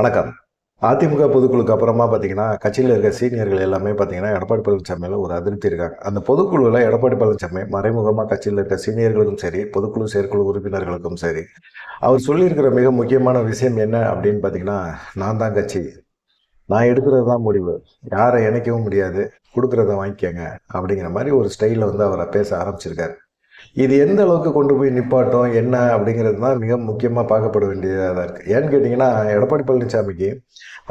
வணக்கம். அதிமுக பொதுக்குழுக்கு அப்புறமா பார்த்தீங்கன்னா கட்சியில் இருக்க சீனியர்கள் எல்லாமே பார்த்தீங்கன்னா எடப்பாடி பழனிசாமியில் ஒரு அதிருப்தி இருக்காங்க. அந்த பொதுக்குழுவில் எடப்பாடி பழனிசாமி மறைமுகமாக கட்சியில் இருக்க சீனியர்களுக்கும் சரி பொதுக்குழு செயற்குழு உறுப்பினர்களுக்கும் சரி அவர் சொல்லியிருக்கிற மிக முக்கியமான விஷயம் என்ன அப்படின்னு பார்த்தீங்கன்னா நான் தான் கட்சி. நான் எடுக்கிறது தான் முடிவு. யாரை இணைக்கவும் முடியாது. கொடுக்குறத வாங்கிக்கோங்க அப்படிங்கிற மாதிரி ஒரு ஸ்டைலில் வந்து அவரை பேச ஆரம்பிச்சிருக்காரு. இது எந்த அளவுக்கு கொண்டு போய் நிப்பாட்டும் என்ன அப்படிங்கிறது தான் மிக முக்கியமாக பார்க்கப்பட வேண்டியதாக இருக்குது ஏன்னு கேட்டிங்கன்னா எடப்பாடி பழனிசாமிக்கு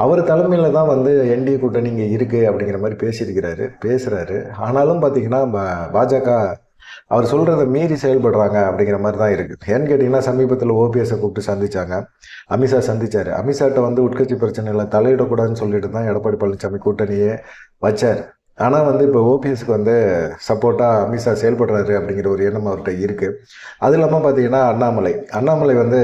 அவர் தலைமையில் தான் வந்து என்டிஏ கூட்டணி இங்கே இருக்குது அப்படிங்கிற மாதிரி பேசியிருக்கிறாரு பேசுகிறாரு ஆனாலும் பார்த்தீங்கன்னா பாஜக அவர் சொல்கிறத மீறி செயல்படுறாங்க அப்படிங்கிற மாதிரி தான் இருக்குது ஏன்னு கேட்டிங்கன்னா சமீபத்தில் ஓபிஎஸை கூப்பிட்டு சந்திச்சாங்க. அமித்ஷா சந்திச்சார். அமித்ஷாட்ட வந்து உட்கட்சி பிரச்சனையில் தலையிடக்கூடாதுன்னு சொல்லிட்டு தான் எடப்பாடி பழனிசாமி கூட்டணியே வச்சார். ஆனால் வந்து இப்போ ஓபிஎஸ்க்கு வந்து சப்போர்ட்டாக அமித்ஷா செயல்படுறாரு அப்படிங்கிற ஒரு எண்ணம் அவர்கிட்ட இருக்குது அது இல்லாமல் பார்த்தீங்கன்னா அண்ணாமலை. அண்ணாமலை வந்து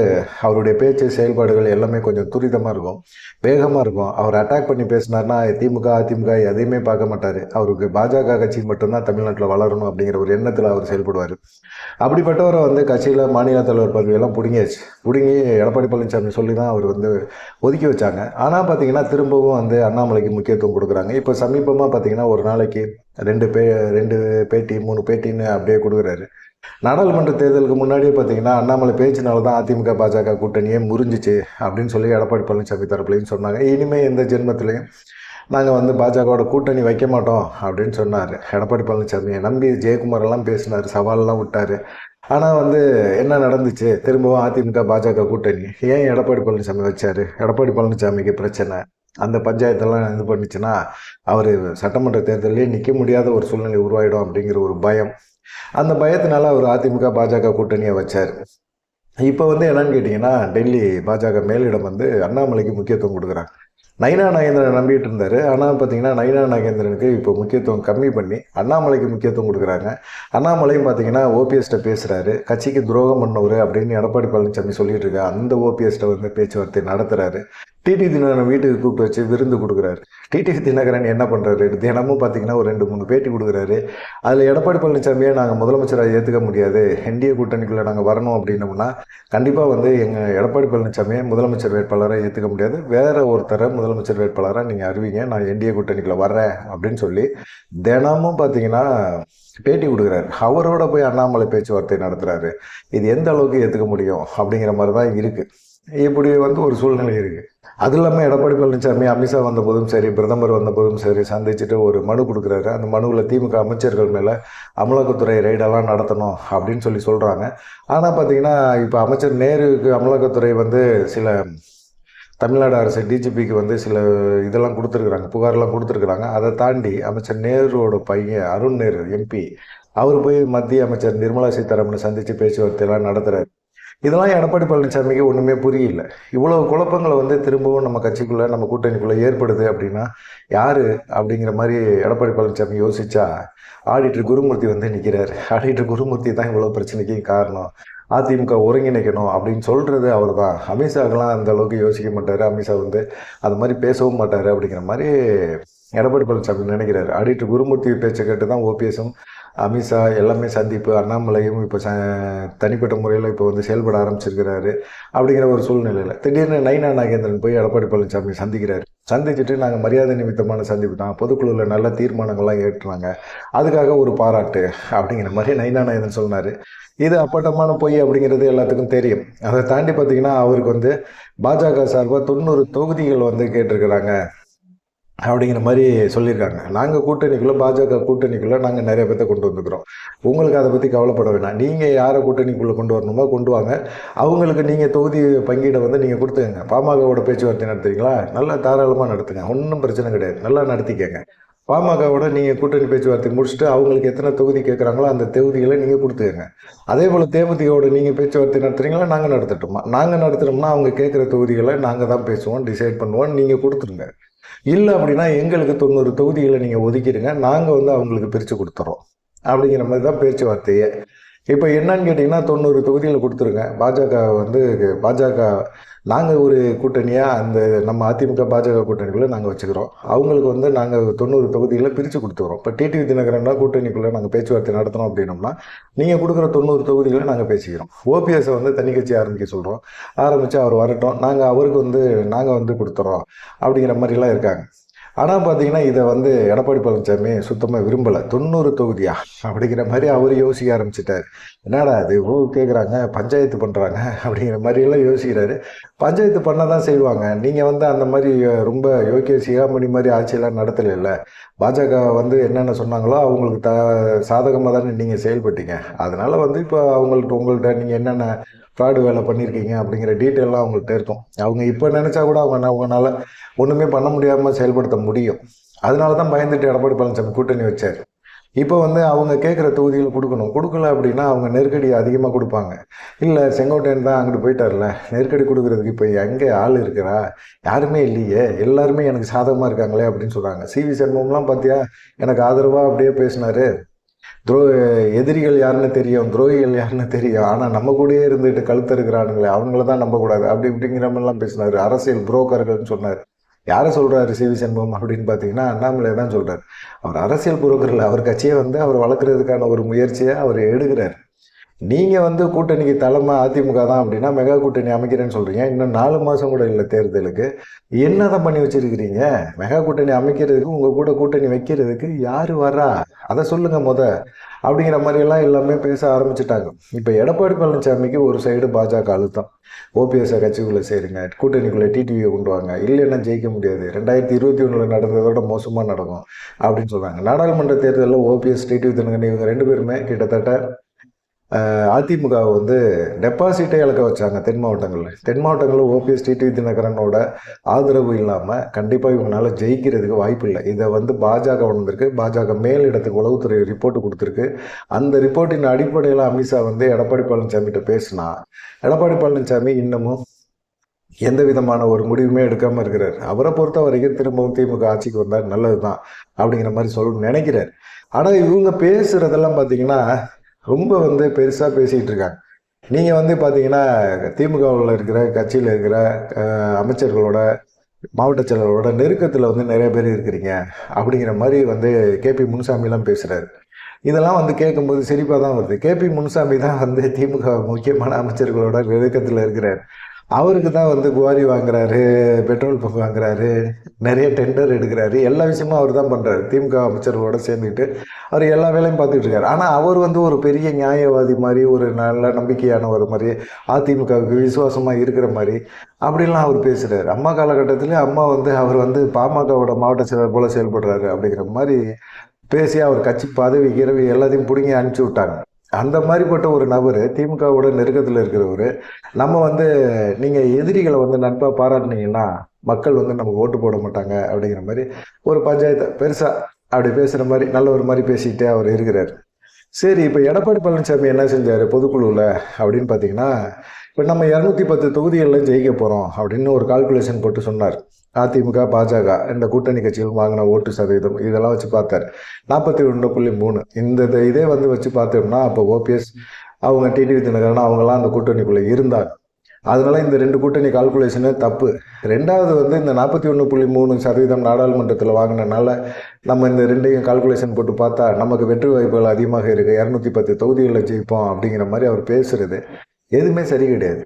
அவருடைய பேச்சு செயல்பாடுகள் எல்லாமே கொஞ்சம் துரிதமாக இருக்கும். வேகமாக இருக்கும். அவர் அட்டாக் பண்ணி பேசினார்னா திமுக அதிமுக எதையுமே பார்க்க மாட்டார். அவருக்கு பாஜக கட்சி மட்டும்தான் தமிழ்நாட்டில் வளரணும் அப்படிங்கிற ஒரு எண்ணத்தில் அவர் செயல்படுவார். அப்படிப்பட்டவரை வந்து கட்சியில் மாநில தலைவர் பதவியெல்லாம் பிடுங்கியாச்சு. பிடுங்கி எடப்பாடி பழனிசாமி சொல்லி தான் அவர் வந்து ஒதுக்கி வச்சாங்க. ஆனால் பார்த்தீங்கன்னா திரும்பவும் வந்து அண்ணாமலைக்கு முக்கியத்துவம் கொடுக்குறாங்க. இப்போ சமீபமாக பார்த்தீங்கன்னா ஒரு நாளைக்கு ரெண்டு பே ரெண்டு பேட்டி மூணு பேட்டின்னு அப்படியே கொடுக்குறாரு. நாடாளுமன்ற தேர்தலுக்கு முன்னாடியே பார்த்தீங்கன்னா அண்ணாமலை பேச்சினால தான் அதிமுக பாஜக கூட்டணியே முறிஞ்சிச்சு அப்படின்னு சொல்லி எடப்பாடி பழனிசாமி தரப்புலையும் சொன்னாங்க. இனிமேல் எந்த ஜென்மத்திலையும் நாங்கள் வந்து பாஜகவோட கூட்டணி வைக்க மாட்டோம் அப்படின்னு சொன்னார். எடப்பாடி பழனிசாமியை நம்பி ஜெயக்குமாரெல்லாம் பேசினார் சவாலெல்லாம் விட்டார். ஆனால் வந்து என்ன நடந்துச்சு? திரும்பவும் அதிமுக பாஜக கூட்டணி. ஏன் எடப்பாடி பழனிசாமி வச்சார்? எடப்பாடி பழனிசாமிக்கு பிரச்சனை. அந்த பஞ்சாயத்தெல்லாம் இது பண்ணுச்சுன்னா அவர் சட்டமன்ற தேர்தலே நிற்க முடியாத ஒரு சூழ்நிலை உருவாயிடும் அப்படிங்கிற ஒரு பயம். அந்த பயத்தினால அவர் அதிமுக பாஜக கூட்டணியை வச்சார். இப்போ வந்து என்னன்னு கேட்டிங்கன்னா டெல்லி பாஜக மேலிடம் வந்து அண்ணாமலைக்கு முக்கியத்துவம் கொடுக்குறாங்க. நைனா நாகேந்திரன் நம்பிட்டு இருந்தார். ஆனால் பார்த்தீங்கன்னா நைனா நாகேந்திரனுக்கு இப்போ முக்கியத்துவம் கம்மி பண்ணி அண்ணாமலைக்கு முக்கியத்துவம் கொடுக்குறாங்க. அண்ணாமலையும் பார்த்தீங்கன்னா ஓபிஎஸ்ட்டை பேசுகிறாரு கட்சிக்கு துரோகம் பண்ணவர் அப்படின்னு எடப்பாடி பழனிசாமி சொல்லிட்டு இருக்க அந்த ஓபிஎஸ்ட்டை வந்து பேச்சுவார்த்தை நடத்துகிறாரு டிடி தினகரன் வீட்டுக்கு கூப்பிட்டு வச்சு விருந்து கொடுக்குறாரு. டிடி தினகரன் என்ன பண்ணுறாரு தினமும் பார்த்தீங்கன்னா ஒரு ரெண்டு மூணு பேட்டி கொடுக்குறாரு. அதில் எடப்பாடி பழனிசாமியை நாங்கள் முதலமைச்சராக ஏற்றுக்க முடியாது. என்டிஏ கூட்டணிக்குள்ளே நாங்கள் வரணும் அப்படின்னோம்னா கண்டிப்பாக வந்து எங்கள் எடப்பாடி பழனிசாமியை முதலமைச்சர் வேட்பாளராக ஏற்றுக்க முடியாது. வேறு ஒருத்தரை முதலமைச்சர் வேட்பாளராக நீங்கள் அறிவிங்க. நான் என்டிஏ கூட்டணிக்குள்ளே வர்றேன் அப்படின்னு சொல்லி தினமும் பார்த்தீங்கன்னா பேட்டி கொடுக்குறாரு. அவரோட போய் அண்ணாமலை பேச்சுவார்த்தை நடத்துகிறாரு இது எந்த அளவுக்கு ஏற்றுக்க முடியும் அப்படிங்கிற மாதிரி தான் இருக்குது இப்படி வந்து ஒரு சூழ்நிலை இருக்குது அது இல்லாமல் எடப்பாடி பழனிசாமி அமித்ஷா வந்தபோதும் சரி பிரதமர் வந்தபோதும் சரி சந்திச்சுட்டு ஒரு மனு கொடுக்குறாரு. அந்த மனுவில் திமுக அமைச்சர்கள் மேலே அமலாக்கத்துறை ரெய்டெல்லாம் நடத்தணும் அப்படின்னு சொல்லி சொல்கிறாங்க ஆனால் பார்த்தீங்கன்னா இப்போ அமைச்சர் நேருவுக்கு அமலாக்கத்துறை வந்து சில தமிழ்நாடு அரசு டிஜிபிக்கு வந்து சில இதெல்லாம் கொடுத்துருக்குறாங்க புகார்லாம் கொடுத்துருக்குறாங்க. அதை தாண்டி அமைச்சர் நேருவோட பையன் அருண் நேரு எம்பி அவர் போய் மத்திய அமைச்சர் நிர்மலா சீதாராமனை சந்தித்து பேச்சுவார்த்தையெல்லாம் நடத்துகிறாரு இதெல்லாம் எடப்பாடி பழனிசாமிக்கு ஒன்றுமே புரியல. இவ்வளோ குழப்பங்களை வந்து திரும்பவும் நம்ம கட்சிக்குள்ளே நம்ம கூட்டணிக்குள்ளே ஏற்படுது அப்படின்னா யார் அப்படிங்கிற மாதிரி எடப்பாடி பழனிசாமி யோசிச்சா ஆடிட்டர் குருமூர்த்தி வந்து நிற்கிறார் ஆடிட்டர் குருமூர்த்தி தான் இவ்வளோ பிரச்சனைக்கு காரணம். அதிமுக ஒருங்கிணைக்கணும் அப்படின்னு சொல்கிறது அவர் தான் அமித்ஷாக்கெல்லாம் அந்த அளவுக்கு யோசிக்க மாட்டார். அமித்ஷா வந்து அது மாதிரி பேசவும் மாட்டார் அப்படிங்கிற மாதிரி எடப்பாடி பழனிசாமி நினைக்கிறாரு. ஆடிட்டர் குருமூர்த்தி பேச்சை கேட்டு தான் ஓபிஎஸும் அமித்ஷா எல்லாமே சந்திப்பு அண்ணாமலையும் இப்போ ச தனிப்பட்ட முறையில் இப்போ வந்து செயல்பட ஆரம்பிச்சிருக்கிறாரு அப்படிங்கிற ஒரு சூழ்நிலையில். திடீர்னு நைனா நாகேந்திரன் போய் எடப்பாடி பழனிசாமி சந்திக்கிறார். சந்திச்சுட்டு நாங்கள் மரியாதை நிமித்தமான சந்திப்பு தான். பொதுக்குழுவில் நல்ல தீர்மானங்கள்லாம் ஏற்றுறாங்க அதுக்காக ஒரு பாராட்டு அப்படிங்கிற மாதிரி நைனா நாகேந்திரன் சொன்னார். இது அப்பட்டமான பொய் அப்படிங்கிறது எல்லாத்துக்கும் தெரியும். அதை தாண்டி பார்த்தீங்கன்னா அவருக்கு வந்து பாஜக சார்பாக தொண்ணூறு தொகுதிகள் வந்து கேட்டிருக்கிறாங்க. அப்படிங்கிற மாதிரி சொல்லியிருக்காங்க. நாங்கள் கூட்டணிக்குள்ளே பாஜக கூட்டணிக்குள்ளே நாங்கள் நிறைய பேர்த்த கொண்டு வந்துக்கிறோம். உங்களுக்கு அதை பற்றி கவலைப்பட வேணாம். நீங்கள் யாரை கூட்டணிக்குள்ளே கொண்டு வரணுமோ கொண்டு வாங்க. அவங்களுக்கு நீங்கள் தொகுதி பங்கீடை வந்து நீங்கள் கொடுத்துக்கங்க. பாமகவோட பேச்சுவார்த்தை நடத்துறீங்களா? நல்லா தாராளமாக நடத்துங்க. ஒன்றும் பிரச்சனை கிடையாது. நல்லா நடத்திக்கங்க. பாமகவோட நீங்கள் கூட்டணி பேச்சுவார்த்தை முடிச்சுட்டு அவங்களுக்கு எத்தனை தொகுதி கேட்குறாங்களோ அந்த தொகுதிகளை நீங்கள் கொடுத்துக்கங்க. அதே போல் தேமுதிகவோட நீங்கள் பேச்சுவார்த்தை நடத்துறீங்களா? நாங்கள் நடத்தட்டுமா? நாங்கள் நடத்துகிறோம்னா அவங்க கேட்குற தொகுதிகளை நாங்கள் தான் பேசுவோம் டிசைட் பண்ணுவோம் நீங்கள் கொடுத்துருங்க. இல்லை அப்படின்னா எங்களுக்கு தொண்ணூறு தொகுதிகளை நீங்கள் ஒதுக்கிடுங்க. நாங்கள் வந்து அவங்களுக்கு பிரித்து கொடுத்துறோம். அப்படிங்கிற மாதிரி தான் பேச்சுவார்த்தையே. இப்போ என்னன்னு கேட்டிங்கன்னா தொண்ணூறு தொகுதியில் கொடுத்துருங்க. பாஜக வந்து பாஜக நாங்கள் ஒரு கூட்டணியாக அந்த நம்ம அதிமுக பாஜக கூட்டணிக்குள்ளே நாங்கள் வச்சுக்கிறோம். அவங்களுக்கு வந்து நாங்கள் தொண்ணூறு தொகுதிகளை பிரித்து கொடுத்துக்கிறோம் இப்போ டிடிவி தினகரன்னா கூட்டணிக்குள்ளே நாங்கள் பேச்சுவார்த்தை நடத்தணும் அப்படின்னோம்னா நீங்கள் கொடுக்குற தொண்ணூறு தொகுதிகளை நாங்கள் பேசிக்கிறோம். ஓபிஎஸ்ஸை வந்து தனி கட்சி ஆரம்பிக்க சொல்கிறோம் ஆரம்பித்து அவர் வரட்டும். நாங்கள் அவருக்கு வந்து நாங்கள் வந்து கொடுத்துறோம் அப்படிங்கிற மாதிரிலாம் இருக்காங்க. ஆனால் பார்த்தீங்கன்னா இதை வந்து எடப்பாடி பழனிசாமி சுத்தமாக விரும்பலை. தொண்ணூறு தொகுதியா? அப்படிங்கிற மாதிரி அவர் யோசிக்க ஆரம்பிச்சிட்டார். என்னடா அது ஓ கேட்குறாங்க பஞ்சாயத்து பண்ணுறாங்க அப்படிங்கிற மாதிரியெல்லாம் யோசிக்கிறாரு. பஞ்சாயத்து பண்ண தான் செய்வாங்க. நீங்கள் வந்து அந்த மாதிரி ரொம்ப யோக்கிய சிகாமணி மாதிரி ஆட்சியெல்லாம் நடத்தலைல்ல பாஜக வந்து என்னென்ன சொன்னாங்களோ அவங்களுக்கு த சாதகமாக தானே நீங்கள் செயல்பட்டீங்க. அதனால் வந்து இப்போ அவங்கள்ட்ட உங்கள்கிட்ட நீங்கள் என்னென்ன ஃப்ராடு வேலை பண்ணியிருக்கீங்க அப்படிங்கிற டீட்டெயிலாம் அவங்கள்ட்ட இருக்கும். அவங்க இப்போ நினச்சா கூட அவங்க அவங்களால ஒன்றுமே பண்ண முடியாமல் செயல்படுத்த முடியும். அதனால தான் பயந்துட்டு எடப்பாடி பழனிசாமி கூட்டணி வச்சார். இப்போ வந்து அவங்க கேட்குற தொகுதிகள் கொடுக்கணும். கொடுக்கல அப்படின்னா அவங்க நெருக்கடி அதிகமாக கொடுப்பாங்க. இல்லை செங்கோட்டையன் தான் அங்கிட்டு போயிட்டார்ல. நெருக்கடி கொடுக்குறதுக்கு இப்போ எங்கே ஆள் இருக்கிறா? யாருமே இல்லையே. எல்லாருமே எனக்கு சாதகமாக இருக்காங்களே அப்படின்னு சொல்கிறாங்க சிவி சண்முகம்லாம் பார்த்தியா எனக்கு ஆதரவாக அப்படியே பேசினாரு. துரோ எதிரிகள் யாருன்னு தெரியும் துரோகிகள் யாருன்னு தெரியும். ஆனால் நம்ம கூடயே இருந்துட்டு கழுத்து இருக்கிறானுங்களே அவங்கள தான் நம்பக்கூடாது. அப்படி இப்படிங்கிற மாதிரிலாம் பேசினார். அரசியல் புரோக்கர்கள்னு சொன்னார். யாரை சொல்கிறாரு சிவி சண்முகம் அப்படின்னு பார்த்தீங்கன்னா அண்ணாமலை தான் சொல்கிறார் அவர் அரசியல் புரோக்கரில் அவர் கட்சியை வந்து அவர் வளர்க்குறதுக்கான ஒரு முயற்சியை அவர் எடுக்கிறார். நீங்கள் வந்து கூட்டணிக்கு தலைமை அதிமுக தான் அப்படின்னா மெகா கூட்டணி அமைக்கிறேன்னு சொல்கிறீங்க இன்னும் நாலு மாதம் கூட இல்லை தேர்தலுக்கு. என்ன தான் பண்ணி வச்சுருக்கிறீங்க? மெகா கூட்டணி அமைக்கிறதுக்கு உங்கள் கூட கூட்டணி வைக்கிறதுக்கு யார் வரா? அதை சொல்லுங்கள் முத. அப்படிங்கிற மாதிரியெல்லாம் எல்லாமே பேச ஆரம்பிச்சிட்டாங்க. இப்போ எடப்பாடி பழனிசாமிக்கு ஒரு சைடு பாஜக அழுத்தம். ஓபிஎஸ் கட்சிக்குள்ளே சேருங்க கூட்டணிக்குள்ளே டிடிவியை கொண்டு வாங்க இல்லைன்னா ஜெயிக்க முடியாது ரெண்டாயிரத்தி இருபத்தி ஒன்றில் நடந்ததோட மோசமாக நடக்கும் அப்படின்னு சொல்கிறாங்க நாடாளுமன்ற தேர்தலில் ஓபிஎஸ் டிடிவி தினகரன் இவங்க ரெண்டு பேருமே கிட்டத்தட்ட அதிமுக வந்து டெபாசிட்டை இழக்க வச்சாங்க தென் மாவட்டங்களில். தென் மாவட்டங்களில் ஓபிஎஸ் டிடி தினகரனோட ஆதரவு இல்லாமல் கண்டிப்பாக இவங்களால ஜெயிக்கிறதுக்கு வாய்ப்பு இல்லை. இதை வந்து பாஜக வந்திருக்கு பாஜக மேலிடத்துக்கு உளவுத்துறை ரிப்போர்ட் கொடுத்துருக்கு. அந்த ரிப்போர்ட்டின் அடிப்படையில் அமித்ஷா வந்து எடப்பாடி பழனிசாமிகிட்ட பேசினா எடப்பாடி பழனிசாமி இன்னமும் எந்த விதமான ஒரு முடிவுமே எடுக்காமல் இருக்கிறார். அவரை பொறுத்த வரைக்கும் திரும்பவும் திமுக ஆட்சிக்கு வந்தால் நல்லது தான் அப்படிங்கிற மாதிரி சொல்ல நினைக்கிறார். ஆனால் இவங்க பேசுகிறதெல்லாம் பார்த்தீங்கன்னா ரொம்ப வந்து பெருசாக பேசிகிட்டு இருக்காங்க. நீங்கள் வந்து பார்த்தீங்கன்னா திமுகவில் இருக்கிற கட்சியில் இருக்கிற அமைச்சர்களோட மாவட்ட செயலரோட நெருக்கத்தில் வந்து நிறைய பேர் இருக்கிறீங்க. அப்படிங்கிற மாதிரி வந்து கேபி முனுசாமிலாம் பேசுகிறாரு இதெல்லாம் வந்து கேட்கும்போது சிரிப்பாக தான் வருது. கேபி முனுசாமி தான் வந்து திமுக முக்கியமான அமைச்சர்களோட நெருக்கத்தில் இருக்கிறார். அவருக்கு தான் வந்து குவாரி வாங்குறாரு பெட்ரோல் பங்க் வாங்குறாரு நிறைய டெண்டர் எடுக்கிறாரு. எல்லா விஷயமும் அவர் தான் பண்ணுறாரு திமுக அமைச்சர்களோட சேர்ந்துக்கிட்டு அவர் எல்லா வேலையும் பார்த்துட்டு இருக்காரு. ஆனால் அவர் வந்து ஒரு பெரிய நியாயவாதி மாதிரி ஒரு நல்ல நம்பிக்கையானவர் மாதிரி அதிமுகவுக்கு விசுவாசமாக இருக்கிற மாதிரி அப்படிலாம் அவர் பேசுகிறார் அம்மா காலகட்டத்தில் அம்மா வந்து அவர் வந்து பாமகவோட மாவட்ட செயலர் போல் செயல்படுறாரு அப்படிங்கிற மாதிரி பேசி அவர் கட்சி பதவி கிரவி எல்லாத்தையும் பிடுங்கி அனுப்பிச்சி விட்டாங்க. அந்த மாதிரிப்பட்ட ஒரு நபர் திமுகவோட நெருக்கத்தில் இருக்கிறவர் நம்ம வந்து நீங்கள் எதிரிகளை வந்து நட்பாக பாராட்டினீங்கன்னா மக்கள் வந்து நமக்கு ஓட்டு போட மாட்டாங்க அப்படிங்கிற மாதிரி ஒரு பஞ்சாயத்தை பெருசாக அப்படி பேசுகிற மாதிரி நல்ல ஒரு மாதிரி பேசிக்கிட்டே அவர் இருக்கிறார். சரி இப்போ எடப்பாடி பழனிசாமி என்ன செஞ்சார்? பொதுக்குழுவில் அப்படின்னு பார்த்தீங்கன்னா இப்போ நம்ம இரநூத்தி பத்து தொகுதிகளில் ஜெயிக்க போகிறோம் அப்படின்னு ஒரு கால்குலேஷன் போட்டு சொன்னார். அதிமுக பாஜக இந்த கூட்டணி கட்சிகள் வாங்கின ஓட்டு சதவீதம் இதெல்லாம் வச்சு பார்த்தார். நாற்பத்தி ஒன்று புள்ளி மூணு. இந்த இதே வந்து வச்சு பார்த்தோம்னா அப்போ ஓபிஎஸ் அவங்க டிடிவி தினகரன் அவங்களாம் அந்த கூட்டணிக்குள்ளே இருந்தாங்க. அதனால இந்த ரெண்டு கூட்டணி கால்குலேஷனு தப்பு. ரெண்டாவது வந்து இந்த நாற்பத்தி ஒன்று புள்ளி மூணு சதவீதம் நாடாளுமன்றத்தில் வாங்கினனால நம்ம இந்த ரெண்டையும் கால்குலேஷன் போட்டு பார்த்தா நமக்கு வெற்றி வாய்ப்புகள் அதிகமாக இருக்குது இரநூத்தி பத்து தொகுதிகளில் ஜெயிப்போம் அப்படிங்கிற மாதிரி அவர் பேசுறது. எதுவுமே சரி கிடையாது.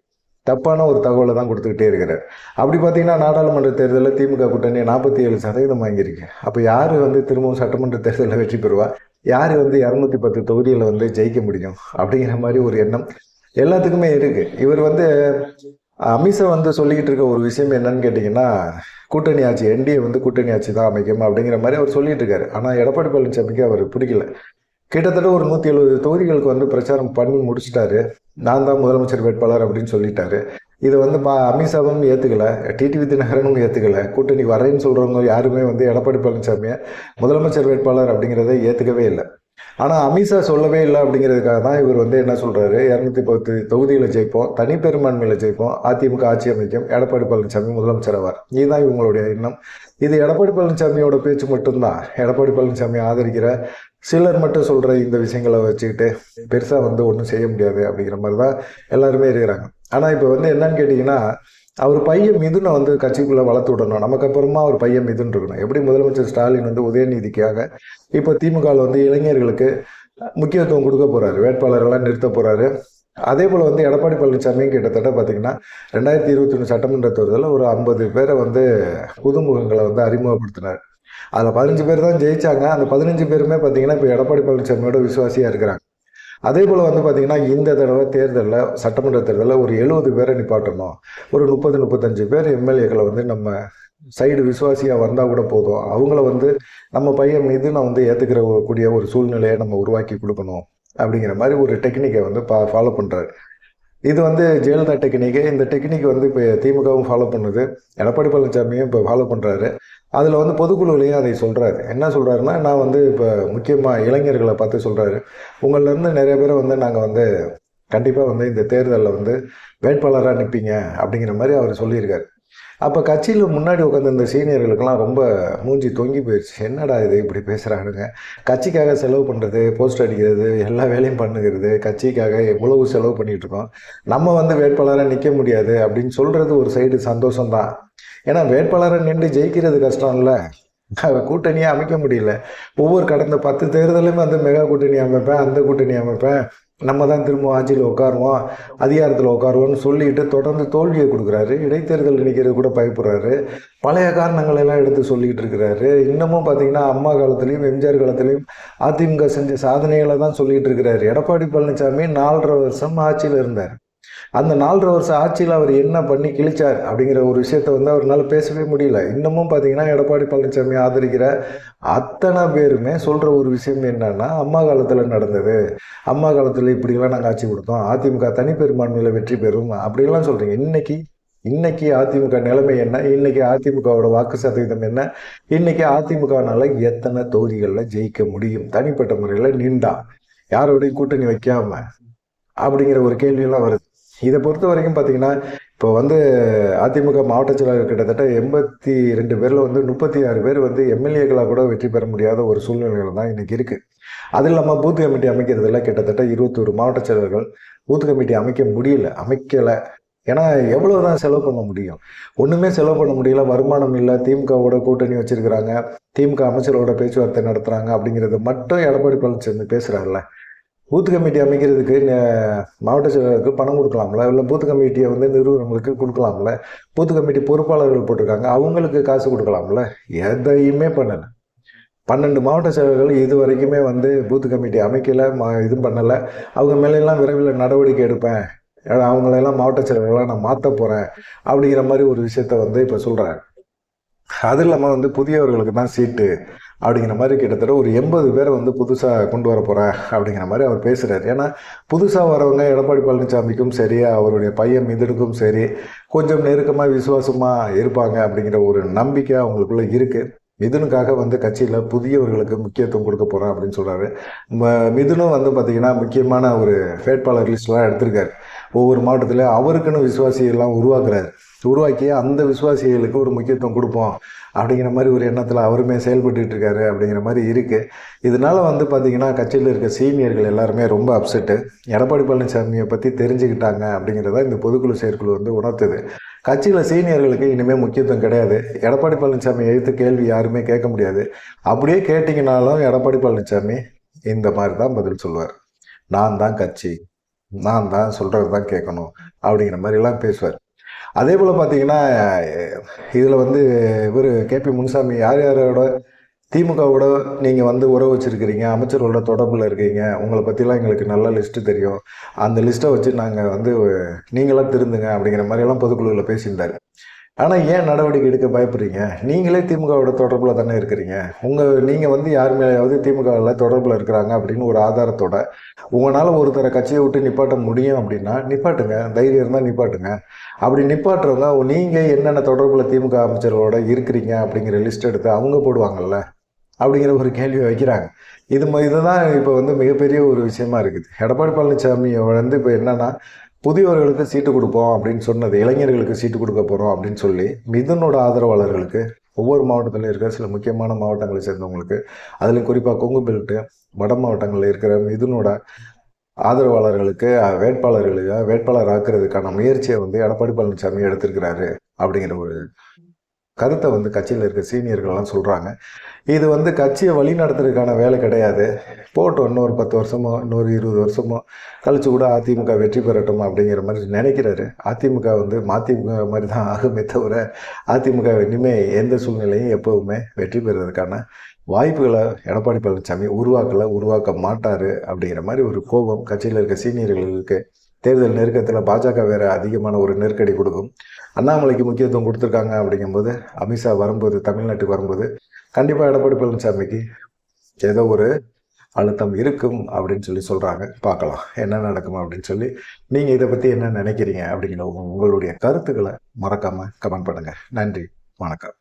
தப்பான ஒரு தகவலை தான் கொடுத்துக்கிட்டே இருக்கிறார். அப்படி பார்த்தீங்கன்னா நாடாளுமன்ற தேர்தலில் திமுக கூட்டணி நாற்பத்தி ஏழு சதவீதம் வாங்கியிருக்கு அப்போ யார் வந்து திரும்பவும் சட்டமன்ற தேர்தலில் வெற்றி பெறுவா? யார் வந்து இரநூத்தி பத்து தொகுதியில் வந்து ஜெயிக்க முடியும்? அப்படிங்கிற மாதிரி ஒரு எண்ணம் எல்லாத்துக்குமே இருக்குது இவர் வந்து அமித்ஷா வந்து சொல்லிக்கிட்டு இருக்க ஒரு விஷயம் என்னன்னு கேட்டிங்கன்னா கூட்டணி ஆட்சி என்டிஏ வந்து கூட்டணி ஆட்சி தான் அமைக்கும் அப்படிங்கிற மாதிரி அவர் சொல்லிட்டு இருக்காரு. ஆனால் எடப்பாடி பழனிசாமிக்கு அவர் பிடிக்கல. கிட்டத்தட்ட ஒரு நூற்றி எழுபது தொகுதிகளுக்கு வந்து பிரச்சாரம் பண்ணி முடிச்சிட்டாரு. நான் தான் முதலமைச்சர் வேட்பாளர் அப்படின்னு சொல்லிட்டாரு. இதை வந்து பா அமித்ஷாவும் ஏற்றுக்கல டிடிவி தினகரனும் ஏற்றுக்கல கூட்டணி வரேன்னு சொல்கிறவங்க யாருமே வந்து எடப்பாடி பழனிசாமியை முதலமைச்சர் வேட்பாளர் அப்படிங்கிறத ஏற்றுக்கவே இல்லை. ஆனால் அமித்ஷா சொல்லவே இல்லை அப்படிங்கிறதுக்காக தான் இவர் வந்து என்ன சொல்கிறாரு இரநூத்தி பத்து தொகுதியில் ஜெயிப்போம் தனி பெரும்பான்மையில் ஜெயிப்போம் அதிமுக ஆட்சி அமைக்கும் எடப்பாடி பழனிசாமி முதலமைச்சர் ஆவார். இதுதான் இவங்களுடைய எண்ணம். இது எடப்பாடி பழனிசாமியோட பேச்சு மட்டும்தான். எடப்பாடி பழனிசாமி ஆதரிக்கிற சிலர் மட்டும் சொல்கிற இந்த விஷயங்களை வச்சுக்கிட்டு பெருசாக வந்து ஒன்றும் செய்ய முடியாது அப்படிங்கிற மாதிரி தான் எல்லாருமே இருக்கிறாங்க. ஆனால் இப்போ வந்து என்னன்னு கேட்டிங்கன்னா அவர் பையன் மிதுனை வந்து கட்சிக்குள்ளே வளர்த்து விடணும். நமக்கு அப்புறமா அவர் பையன் மிதுன் இருக்கணும். எப்படி முதலமைச்சர் ஸ்டாலின் வந்து உதயநிதிக்காக இப்போ திமுகவில் வந்து இளைஞர்களுக்கு முக்கியத்துவம் கொடுக்க போகிறாரு வேட்பாளர்கள்லாம் நிறுத்த போகிறாரு அதே போல் வந்து எடப்பாடி பழனிசாமியும் கிட்டத்தட்ட பார்த்தீங்கன்னா ரெண்டாயிரத்தி இருபத்தி ஒன்று சட்டமன்ற தேர்தலில் ஒரு ஐம்பது பேரை வந்து புதுமுகங்களை வந்து அறிமுகப்படுத்தினார். அதில் பதினஞ்சு பேர் தான் ஜெயிச்சாங்க. அந்த பதினஞ்சு பேருமே பார்த்தீங்கன்னா இப்போ எடப்பாடி பழனிசாமியோட விசுவாசியாக இருக்கிறாங்க. அதே போல் வந்து பார்த்தீங்கன்னா இந்த தடவை தேர்தலில் சட்டமன்ற தேர்தலில் ஒரு எழுபது பேரை நிப்பாட்டணும். ஒரு முப்பது முப்பத்தஞ்சு பேர் எம்எல்ஏக்களை வந்து நம்ம சைடு விசுவாசியாக வந்தால் கூட போதும். அவங்கள வந்து நம்ம பையன் மீது நான் வந்து ஏற்றுக்கிற கூடிய ஒரு சூழ்நிலையை நம்ம உருவாக்கி கொடுக்கணும் அப்படிங்கிற மாதிரி ஒரு டெக்னிக்கை வந்து பா ஃபாலோ பண்ணுறாரு இது வந்து ஜெயலலிதா டெக்னிக்கு. இந்த டெக்னிக் வந்து இப்போ திமுகவும் ஃபாலோ பண்ணுது. எடப்பாடி பழனிசாமியும் இப்போ ஃபாலோ பண்ணுறாரு அதில் வந்து பொதுக்குழுவிலையும் அதை சொல்கிறாரு என்ன சொல்கிறாருன்னா நான் வந்து இப்போ முக்கியமாக இளைஞர்களை பார்த்து சொல்கிறாரு உங்களிலேருந்து நிறைய பேரை வந்து நாங்கள் வந்து கண்டிப்பாக வந்து இந்த தேர்தலில் வந்து வேட்பாளராக நிற்பீங்க அப்படிங்கிற மாதிரி அவர் சொல்லியிருக்காரு. அப்போ கட்சியில் முன்னாடி உட்காந்து இந்த சீனியர்களுக்கெல்லாம் ரொம்ப மூஞ்சி தொங்கி போயிடுச்சு என்னடா இது இப்படி பேசுகிறானுங்க கட்சிக்காக செலவு பண்ணுறது போஸ்ட் அடிக்கிறது எல்லா வேலையும் பண்ணுகிறது கட்சிக்காக எவ்வளவு செலவு பண்ணிகிட்டு இருக்கோம் நம்ம வந்து வேட்பாளராக நிற்க முடியாது அப்படின்னு சொல்கிறது ஒரு சைடு சந்தோஷம்தான். ஏன்னா வேட்பாளராக நின்று ஜெயிக்கிறது கஷ்டம் இல்லை கூட்டணியாக அமைக்க முடியல. ஒவ்வொரு கடந்த பத்து தேர்தலையும் வந்து மெகா கூட்டணி அமைப்பேன் அந்த கூட்டணி அமைப்பேன். நம்ம தான் திரும்ப ஆட்சியில் உட்காருவோம் அதிகாரத்தில் உட்காருவோம்னு சொல்லிட்டு தொடர்ந்து தோல்வியை கொடுக்குறாரு. இடைத்தேர்தல் நிற்கிறது கூட பயப்படுறாரு. பழைய காரணங்கள் எல்லாம் எடுத்து சொல்லிக்கிட்டு இருக்கிறாரு. இன்னமும் பார்த்தீங்கன்னா அம்மா காலத்துலேயும் எம்ஜிஆர் காலத்துலேயும் அதிமுக செஞ்ச சாதனைகளை தான் சொல்லிக்கிட்டு இருக்கிறாரு. எடப்பாடி பழனிசாமி நாலரை வருஷம் ஆட்சியில் இருந்தார். அந்த நாலரை வருஷம் ஆட்சியில் அவர் என்ன பண்ணி கிழிச்சார் அப்படிங்கிற ஒரு விஷயத்த வந்து அவரால் பேசவே முடியல. இன்னமும் பார்த்தீங்கன்னா எடப்பாடி பழனிசாமி ஆதரிக்கிற அத்தனை பேருமே சொல்கிற ஒரு விஷயம் என்னன்னா அம்மா காலத்தில் நடந்தது. அம்மா காலத்தில் இப்படிலாம் நாங்கள் ஆட்சி கொடுத்தோம். அதிமுக தனிப்பெரும்பான்மையில் வெற்றி பெறும். அப்படிலாம் சொல்கிறீங்க இன்னைக்கு இன்னைக்கு அதிமுக நிலைமை என்ன? இன்னைக்கு அதிமுகவோட வாக்கு சதவீதம் என்ன? இன்னைக்கு அதிமுகனால எத்தனை தொகுதிகளில் ஜெயிக்க முடியும்? தனிப்பட்ட முறையில் நின்றா. யாரோடையும் கூட்டணி வைக்காம அப்படிங்கிற ஒரு கேள்வியெல்லாம் வருது. இதை பொறுத்த வரைக்கும் பார்த்தீங்கன்னா இப்போ வந்து அதிமுக மாவட்ட செயலாளர் கிட்டத்தட்ட எண்பத்தி ரெண்டு பேரில் வந்து முப்பத்தி ஆறு பேர் வந்து எம்எல்ஏக்களாக கூட வெற்றி பெற முடியாத ஒரு சூழ்நிலைகள் தான் இன்றைக்கி இருக்குது அது இல்லாமல் பூத் கமிட்டி அமைக்கிறதுல கிட்டத்தட்ட இருபத்தொரு மாவட்ட செயலர்கள் பூத் கமிட்டி அமைக்க முடியல அமைக்கலை. ஏன்னா எவ்வளோ தான் செலவு பண்ண முடியும்? ஒன்றுமே செலவு பண்ண முடியல வருமானம் இல்லை திமுகவோட கூட்டணி வச்சிருக்கிறாங்க திமுக அமைச்சரோட பேச்சுவார்த்தை நடத்துகிறாங்க அப்படிங்கிறது மட்டும் எடப்பாடி பழனிசாமி பேசுகிறாருல்ல பூத் கமிட்டி அமைக்கிறதுக்கு மாவட்ட செயலாளருக்கு பணம் கொடுக்கலாம்ல? இல்லை பூத் கமிட்டியை வந்து நிறுவனங்களுக்கு கொடுக்கலாம்ல? பூத் கமிட்டி பொறுப்பாளர்கள் போட்டிருக்காங்க. அவங்களுக்கு காசு கொடுக்கலாம்ல? எதையுமே பண்ணலை. பன்னெண்டு மாவட்ட செயலர்கள் இது வரைக்குமே வந்து பூத் கமிட்டி அமைக்கலை மா இது பண்ணலை. அவங்க மேலெல்லாம் விரைவில் நடவடிக்கை எடுப்பேன். அவங்களெல்லாம் மாவட்ட செயலர்களாக நான் மாற்ற போகிறேன் அப்படிங்கிற மாதிரி ஒரு விஷயத்த வந்து இப்போ சொல்கிறேன் அது இல்லாமல் வந்து புதியவர்களுக்கு தான் சீட்டு. அப்படிங்கிற மாதிரி கிட்டத்தட்ட ஒரு எண்பது பேரை வந்து புதுசாக கொண்டு வர போகிறேன் அப்படிங்கிற மாதிரி அவர் பேசுகிறார் ஏன்னா புதுசாக வரவங்க எடப்பாடி பழனிசாமிக்கும் சரி அவருடைய பையன் மிதனுக்கும் சரி கொஞ்சம் நெருக்கமாக விசுவாசமாக இருப்பாங்க அப்படிங்கிற ஒரு நம்பிக்கை அவங்களுக்குள்ளே இருக்குது மிதுனுக்காக வந்து கட்சியில் புதியவர்களுக்கு முக்கியத்துவம் கொடுக்க போகிறேன் அப்படின்னு சொல்கிறாரு மிதுனும் வந்து பார்த்திங்கன்னா முக்கியமான ஒரு வேட்பாளர் லிஸ்ட்லாம் எடுத்திருக்காரு. ஒவ்வொரு மாவட்டத்திலையும் அவருக்குன்னு விசுவாசியெல்லாம் உருவாக்குறாரு. உருவாக்கி அந்த விசுவாசிகளுக்கு ஒரு முக்கியத்துவம் கொடுப்போம் அப்படிங்கிற மாதிரி ஒரு எண்ணத்தில் அவருமே செயல்பட்டு இருக்காரு அப்படிங்கிற மாதிரி இருக்குது இதனால வந்து பார்த்திங்கன்னா கட்சியில் இருக்க சீனியர்கள் எல்லாருமே ரொம்ப அப்செட்டு எடப்பாடி பழனிசாமியை பற்றி தெரிஞ்சுக்கிட்டாங்க அப்படிங்கிறத இந்த பொதுக்குழு செயற்குழு வந்து உணர்த்துது. கட்சியில் சீனியர்களுக்கு இனிமேல் முக்கியத்துவம் கிடையாது. எடப்பாடி பழனிசாமி எழுத்து கேள்வி யாருமே கேட்க முடியாது. அப்படியே கேட்டிங்கனாலும் எடப்பாடி பழனிசாமி இந்த மாதிரி தான் பதில் சொல்லுவார். நான் தான் கட்சி. நான் தான் சொல்கிறது தான் கேட்கணும் அப்படிங்கிற மாதிரிலாம் பேசுவார். அதே போல் பார்த்தீங்கன்னா இதில் வந்து இவர் கேபி முனுசாமி யார் யாரோட திமுகவோட நீங்கள் வந்து உறவு வச்சுருக்கிறீங்க அமைச்சர்களோட தொடர்பில் இருக்கீங்க உங்களை பற்றிலாம் எங்களுக்கு நல்ல லிஸ்ட்டு தெரியும். அந்த லிஸ்ட்டை வச்சு நாங்கள் வந்து நீங்களாம் திருந்துங்க அப்படிங்கிற மாதிரியெல்லாம் பொதுக்குழுவில் பேசியிருந்தார். ஆனால் ஏன் நடவடிக்கை எடுக்க பயப்படுறீங்க? நீங்களே திமுகவோட தொடர்பில் தானே இருக்கிறீங்க. உங்கள் நீங்கள் வந்து யார் மேலேயாவது திமுகவில் தொடர்பில் இருக்கிறாங்க அப்படின்னு ஒரு ஆதாரத்தோட உங்களால் ஒருத்தரை கட்சியை விட்டு நிப்பாட்ட முடியும் அப்படின்னா நிப்பாட்டுங்க. தைரியம் இருந்தால் நிப்பாட்டுங்க. அப்படி நிப்பாட்டுறவங்க நீங்கள் என்னென்ன தொடர்பில் திமுக அமைச்சர்களோட இருக்கிறீங்க அப்படிங்கிற லிஸ்ட் எடுத்து அவங்க போடுவாங்கல்ல? அப்படிங்கிற ஒரு கேள்வியை வைக்கிறாங்க. இது ம- இதுதான் இப்போ வந்து மிகப்பெரிய ஒரு விஷயமா இருக்குது. எடப்பாடி பழனிசாமி வந்து இப்போ என்னன்னா புதியவர்களுக்கு சீட்டு கொடுப்போம் அப்படின்னு சொன்னது இளைஞர்களுக்கு சீட்டு கொடுக்க போகிறோம் அப்படின்னு சொல்லி மிதனோட ஆதரவாளர்களுக்கு ஒவ்வொரு மாவட்டத்திலும் இருக்கிற சில முக்கியமான மாவட்டங்களை சேர்ந்தவங்களுக்கு அதில் குறிப்பாக கொங்கு பெல்ட்டு வட மாவட்டங்களில் இருக்கிற மிதுனோட ஆதரவாளர்களுக்கு வேட்பாளர்களுக்கு வேட்பாளர் ஆக்குறதுக்கான முயற்சியை வந்து எடப்பாடி பழனிசாமி எடுத்திருக்கிறாரு அப்படிங்கிற ஒரு கருத்தை வந்து கட்சியில் இருக்க சீனியர்கள்லாம் சொல்கிறாங்க இது வந்து கட்சியை வழி நடத்துறதுக்கான வேலை கிடையாது. போட்டோம் இன்னொரு பத்து வருஷமோ இன்னொரு இருபது வருஷமோ கழிச்சு கூட அதிமுக வெற்றி பெறட்டும் அப்படிங்கிற மாதிரி நினைக்கிறாரு. அதிமுக வந்து மதிமுக மாதிரி தான் ஆகுமே தவிர அதிமுக இனிமே எந்த சூழ்நிலையும் எப்போவுமே வெற்றி பெறுவதற்கான வாய்ப்புகளை எடப்பாடி பழனிசாமி உருவாக்கலை உருவாக்க மாட்டார் அப்படிங்கிற மாதிரி ஒரு கோபம் கட்சியில் இருக்க சீனியர்களுக்கு தேர்தல் நெருக்கத்தில் பாஜக வேற அதிகமான ஒரு நெருக்கடி கொடுக்கும். அண்ணாமலைக்கு முக்கியத்துவம் கொடுத்துருக்காங்க அப்படிங்கும்போது அமித்ஷா வரும்போது தமிழ்நாட்டுக்கு வரும்போது கண்டிப்பாக எடப்பாடி பழனிசாமிக்கு ஏதோ ஒரு அழுத்தம் இருக்கும் அப்படின்னு சொல்லி சொல்கிறாங்க பார்க்கலாம். என்ன நடக்கும் அப்படின்னு சொல்லி நீங்கள் இதை பற்றி என்ன நினைக்கிறீங்க அப்படிங்கிற உங்களுடைய கருத்துக்களை மறக்காமல் கமெண்ட் பண்ணுங்கள் நன்றி. வணக்கம்.